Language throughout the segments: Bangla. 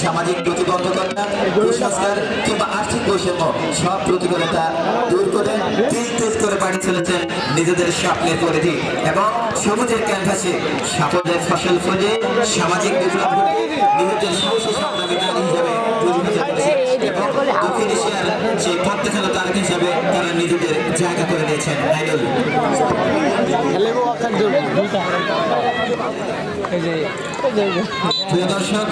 সামাজিক প্রতিবন্ধকতা কুসংস্কার কিংবা আর্থিক বৈষম্য সব প্রতিকূলতা দূর করে তিল তিল করে বাড়ি চলেছেন নিজেদের স্বপ্নের পরিধি এবং সবুজের ক্যানভাসে সাফল্যের ফসল ফলে সামাজিক বিপ্লব নিজেদের সাহসী সংগ্রামী হিসেবে পরিণত এবং দক্ষিণ এশিয়ার সেই পদ্মা খেলা তারকা হিসেবে তারা নিজেদের জায়গা করে নিয়েছেন আইডল। প্রিয় দর্শক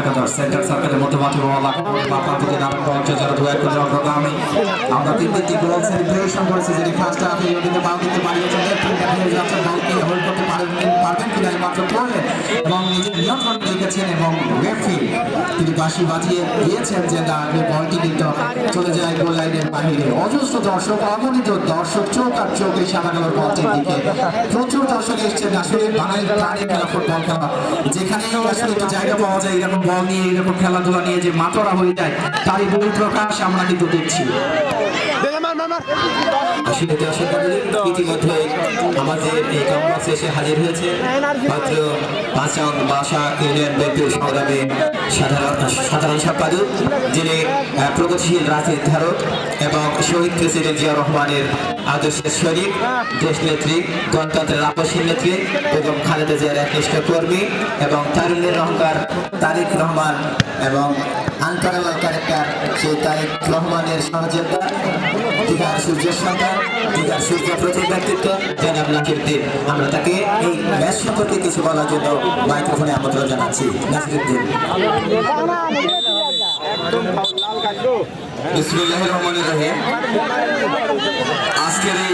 একাদশ সেন্টার সার্কেলের করে অগ্রগামী আমরা তিন তিনটি করেছি যেটি ফার্স্ট হাফে বাল দিতে এবং নিয়ন্ত্রণ রেখেছেন এবং রেফি তিনি বাঁশি বাজিয়ে দিয়েছেন যে না এই বলটি কিন্তু চলে যায় গোল লাইনের বাহিরে। অজস্র দর্শক, অগণিত দর্শক চোখ আর চোখ এই সাদা কালোর বলটির দিকে। প্রচুর দর্শক এসছেন আসলে বাঙালির প্রাণী খেলা, ফুটবল খেলা। যেখানে আসলে একটু জায়গা পাওয়া যায়, এরকম বল নিয়ে, এরকম খেলাধুলা নিয়ে যে মাতরা হয়ে যায়, তারই বহু প্রকাশ আমরা কিন্তু দেখছি। প্রগতিশীল রাজনীতির ধারক এবং শহীদ প্রেসিডেন্ট জিয়া রহমানের আদর্শের শরীর দেশ নেত্রী, গণতন্ত্রের আপসীন নেত্রী এবং খালেদা জিয়ার একনিষ্ঠ কর্মী এবং তারুণ্যের অহংকার তারিক রহমান এবং আনপ্যারালাল ক্যারেক্টার সেই তারিক রহমানের সহযোগিতা দীঘার সূর্যের সন্তান দীঘার সূর্য প্রতিম ব্যক্তিত্ব, জনাব নাসিরুদ্দিন আমরা তাকে এই ম্যাচ সম্পর্কে কিছু বলার জন্য মাইক্রোফোনে আমন্ত্রণ জানাচ্ছি। নাসিরুদ্দিন রহিম। আজকের এই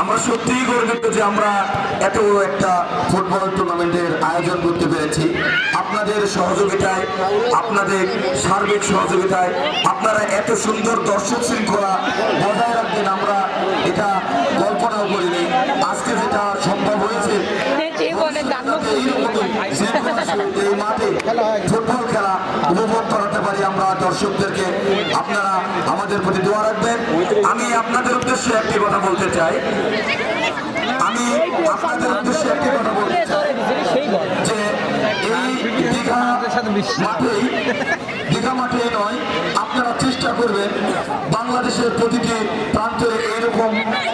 আমরা সত্যিই গর্বিত যে আমরা এত একটা ফুটবল টুর্নামেন্টের আয়োজন করতে পেরেছি। আপনাদের সহযোগিতায় আপনাদের সার্বিক সহযোগিতায় আপনারা এত সুন্দর দর্শক শৃঙ্খলা বজায় রাখবেন আমরা এটা কল্পনাও করিনি। আজকে যেটা সম্ভব হয়েছে আমরা দর্শকদেরকে আপনারা আমাদের প্রতি দোয়া রাখবেন। আমি আপনাদের উদ্দেশ্যে একটি কথা বলতে চাই। আমি আপনাদের উদ্দেশ্যে একটি কথা বলতে চাই যে এই দীঘা মাঠেই, দীঘা মাঠে নয়, আপনারা চেষ্টা করবেন বাংলাদেশের প্রতিটি প্রান্তে এরকম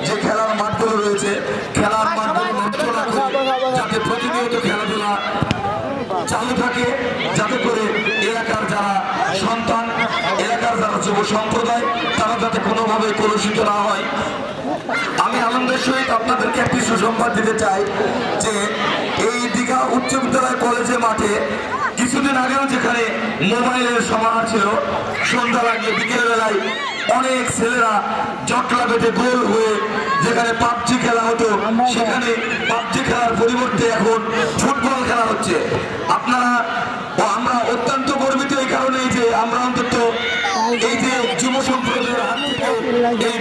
যে খেলার মাঠগুলো রয়েছে, খেলার মাঠগুলো নড়চড়া করে যাতে প্রতিনিয়ত খেলাধুলা চালু থাকে যাতে করে এলাকার যারা সন্তান এলাকার যারা যুব সম্প্রদায়, তারা যাতে কোনোভাবে কলুষিত না হয়। আমি আনন্দের সহিত আপনাদেরকে একটি সুসংবাদ দিতে চাই যে, এই দীঘা উচ্চ বিদ্যালয় কলেজে মাঠে কিছুদিন আগেও যেখানে মোবাইলের সমাহার ছিল, সন্ধ্যা লাগলে বিকেল বেলায় অনেক ছেলেরা জটলা বেঁধে গোল হয়ে যেখানে পাবজি খেলা হতো, সেখানে পাবজি খেলার পরিবর্তে এখন ফুটবল খেলা হচ্ছে। আপনারা আমরা অত্যন্ত গর্বিত এই কারণে যে আমরা অন্তত এই যে যুব সম্প্রদায়ের হাত থেকে এই